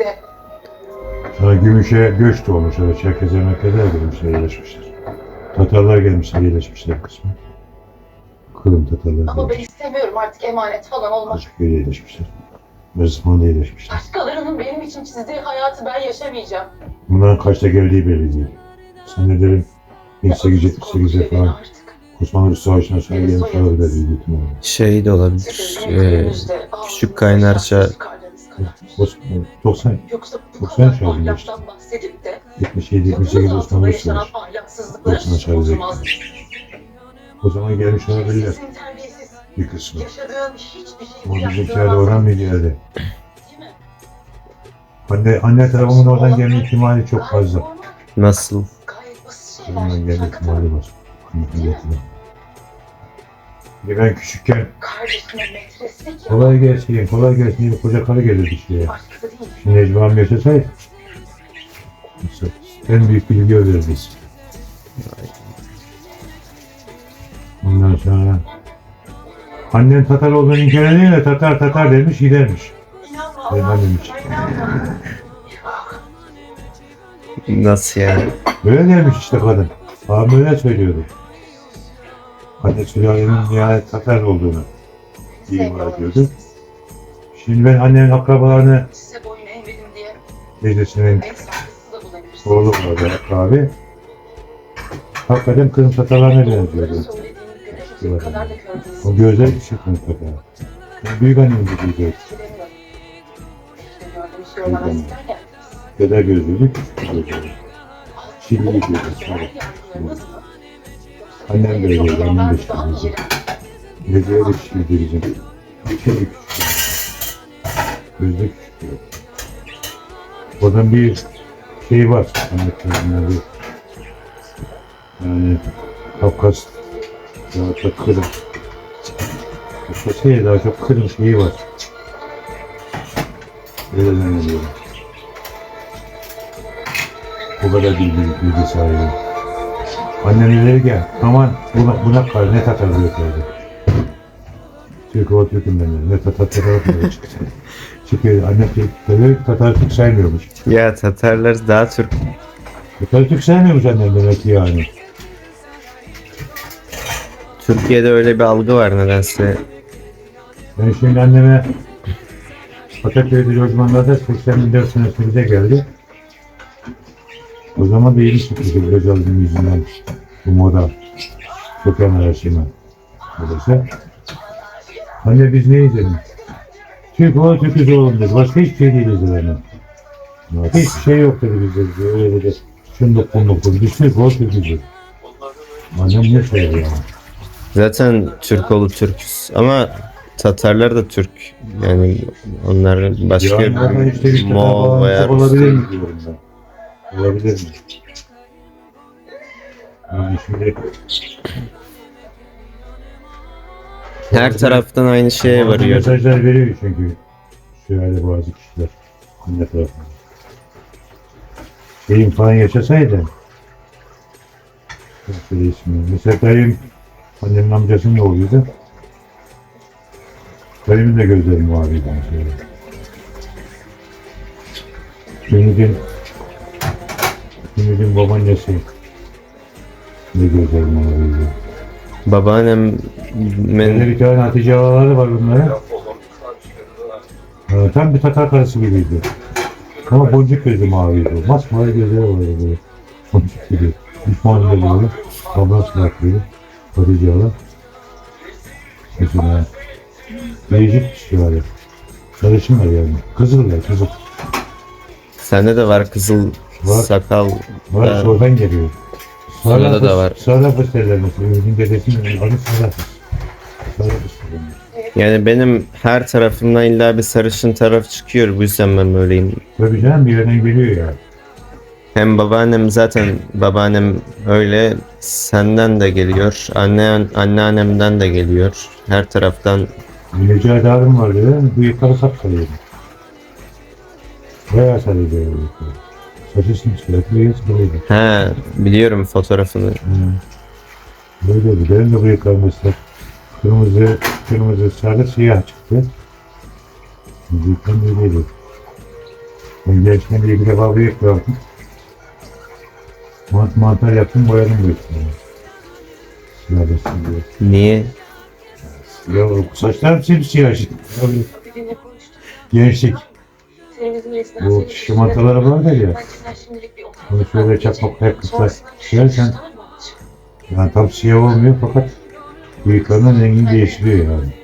size. Sonra Gümüş'e göç de olmuş. Öyle Çerkez'e merkezler gelmişler, yerleşmişler. Tatarlar gelmişler, yerleşmişler kısmı. Kırım Tatarları Ama ben gelmiş. istemiyorum artık emanet falan olmak. Kaçıkköy'de yerleşmişler. Merzifman'da yerleşmişler. Başkalarının benim için çizdiği hayatı ben yaşamayacağım. Bunların kaçta geldiği belli değil. Zannederim 1878'e falan. Osmanlı Savaşı'ndan sonra gelmiş olabilir büyük ihtimalle. Şey de olabilir. Ee, küçük kaynarca 90, Yoksa bu Doksan kadar yaşlarında işte. ahlaktan bahsedip de 77, bunun 78 altında Osmanlı yaşanan zeki. bozmaz. O zaman gelmiş Sizin terbiyesiz bir kısmı. yaşadığın hiçbir şey Ama bizimkiler de geldi? Değil mi? Anne, anne tarafımın oradan gelme ihtimali çok fazla. Nasıl? Gayet basit şeyler. Oradan gelme ihtimali var. Bir de ben küçükken kolay gelsin, kolay gelsin diye koca karı gelirdi değil. Şimdi Necmi abi yaşasaydı en büyük bilgi o verirdi. Ondan sonra annem Tatar olduğunu inkar ediyor Tatar Tatar demiş gidermiş. Allah annem için. Nasıl yani? Böyle demiş işte kadın. Babam öyle söylüyordu. Anne sülalenin nihayet Tatar olduğunu ima ediyordu. Şimdi ben annemin akrabalarını Size boyun eğmedim diye teyzesinin en saygısız da bulabilirsiniz. oğlu vardı abi. Hakikaten kızım Tatarlarına benziyordu. Kadar da kör değilsiniz. O gözler mutlaka. Ben büyük annem de büyük göz. Etkileniyorum. İşte gördüğüm şey olmadan isterken Dede gözlüğü küçük gözlüğü. Çilli Sizin gözlüğü. genel yargılarınız mı? Annem de öyleydi, annem de iğrenç? Gözleri de küçüktü bizim. Çilli küçük. Gözlük küçük. Oradan bir şey var. Anlatayım bir. Yani Kafkas daha çok Kırım. Kafkasya daha çok Kırım şeyi var. Öyle zannediyorum. O kadar bilgi, bilgi sahibi. Annem dedi ki aman buna, buna kar ne tatar dedi. Türk o Türk'üm ben. Ne tatar tatar diyor çıktı. Çıkıyor annem dedi tatar Türk saymıyormuş. Ya Tatarlar daha Türk. Tatar Türk saymıyormuş annem demek ki yani. Türkiye'de öyle bir algı var nedense. Ben şimdi anneme Ataköy'de lojmanlarda 84 senesinde geldi. O zaman da yeni çıkmıştı bu Özal'ın yüzünden bu moda. Köken araştırma modası. Anne biz ne izledik? Türk oğlu Türküz oğlum dedi. Başka hiçbir şey değiliz dedi. Hiçbir şey yok dedi bizde. dedi. Öyle dedi. Şunduk bunduk dedi. Biz Türk oğlu Türküz dedi. Annem ne söyledi yani? Zaten Türk olup Türküz. Ama Tatarlar da Türk. Yani onlar başka ama işte Moğol veya çok olabilir mi diyorum ben. Olabilir mi? Yani şimdi her taraftan aynı şeye bazı varıyor. Mesajlar veriyor çünkü şöyle bazı kişiler anne tarafından. Şeyim falan yaşasaydı Şöyle ismi. Mesela dayım annemin amcasının oğluydu. Dayımın da gözleri maviydi. şöyle. Ümit'in babaannesi ne gözleri maviydi. Babaannem Bende men bir tane Hatice ağaları var bunların. Ee, tam bir Tatar karısı gibiydi. Ama boncuk gözü maviydi. Masmavi gözleri vardı böyle. Boncuk gibi. Düşman geliyordu. Abla sulaklıydı. Hatice ağalar. Mesela değişik kişiler. Karışımlar yani. Kızıllar kızıl. sende de var kızıl Var. sakal. Var Evet. oradan geliyor. Sırada da var. Sarafız derler mesela. Ümit'in dedesinin adı Sarafız. Sarafız derler. Yani benim her tarafımdan illa bir sarışın taraf çıkıyor. Bu yüzden ben böyleyim. Tabii canım bir yerden geliyor yani. Hem babaannem zaten babaannem öyle senden de geliyor. Anne anneannemden de geliyor. Her taraftan Necati abim vardı değil mi? Bıyıkları sapsarıydı. Bayağı sarıydı bıyıkları. He biliyorum fotoğrafını. Böyleydi. Benim de mesela kırmızı, kırmızı, sarı, siyah çıktı. Bıyıklarım öyleydi. Ben gençken bir defa bıyık bıraktım. Mant mantar yaptım boyadım bu üstüne. Siyah da siyah. Niye? Ya saçlarım simsiyah konuştuk. Gençlik. Bu şımartıları vardır ya. Bunu şöyle çakmak hep kısa tamam mı? yani tam siyah olmuyor fakat bıyıklarının rengini değiştiriyor yani.